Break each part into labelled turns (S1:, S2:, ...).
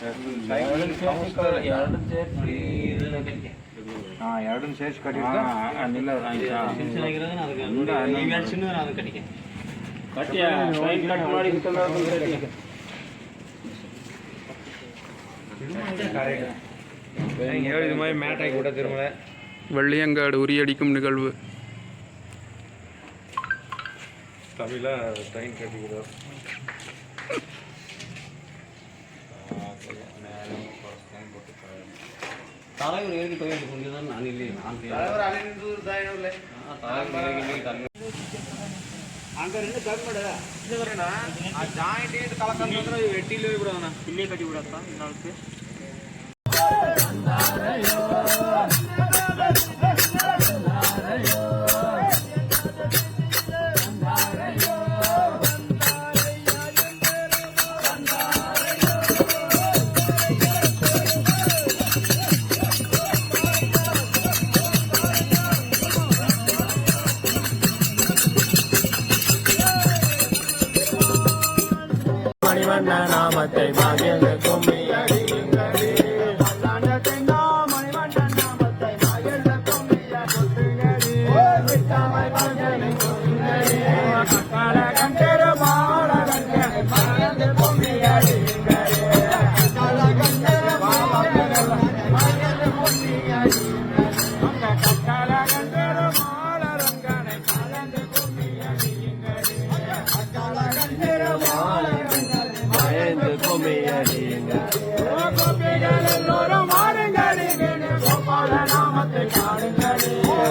S1: ಎರಡು ಸೇರಿಸಿ
S2: ಹಾ ಎರಡನ್ನ ಸೇರಿಸಿ
S1: ಅನಿಲ್ಲ
S2: ಹೇಳಿದ மாதிரி மேட் ஆகி கூட திரும்ப
S3: வெள்ளியங்காடு உரியடிக்கும் நிகழ்வு
S2: தமிழா ட்ரெயின் கட்டிக்கிறோம்
S4: தலைவர் ஏறி கோயில் கொஞ்சம் நான் இல்லை. நான்
S2: அங்கே ரெண்டு கம்மிடா இல்லை வரேண்ணா ஆ ஜாயிண்ட் ஏட்டு கலக்கம் வெட்டியில் போய் விடாதண்ணா இல்லையே கட்டி விடாதான் இந்நாளுக்கு
S1: அண்ணா நாமத்தை மகிழ்ந்து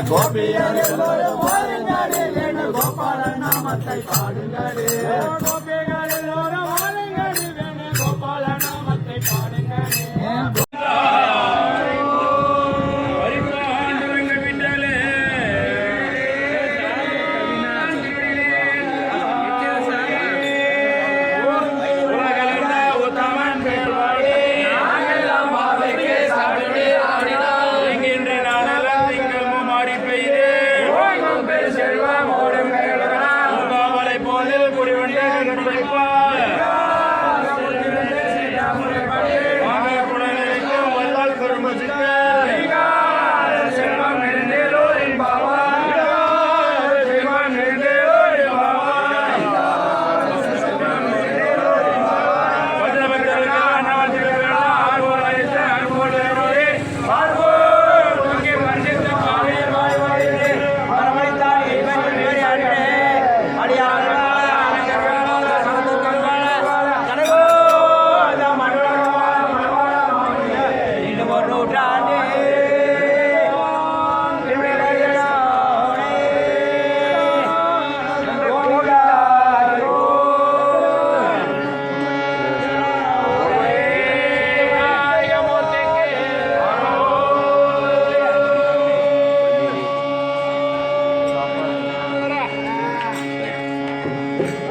S1: கோபியரெல்லோரும் வாருங்கள் எங்கள் கோபாலன் நாமத்தை பாடுங்களே. கோபியரெல்லோரும் Thank you.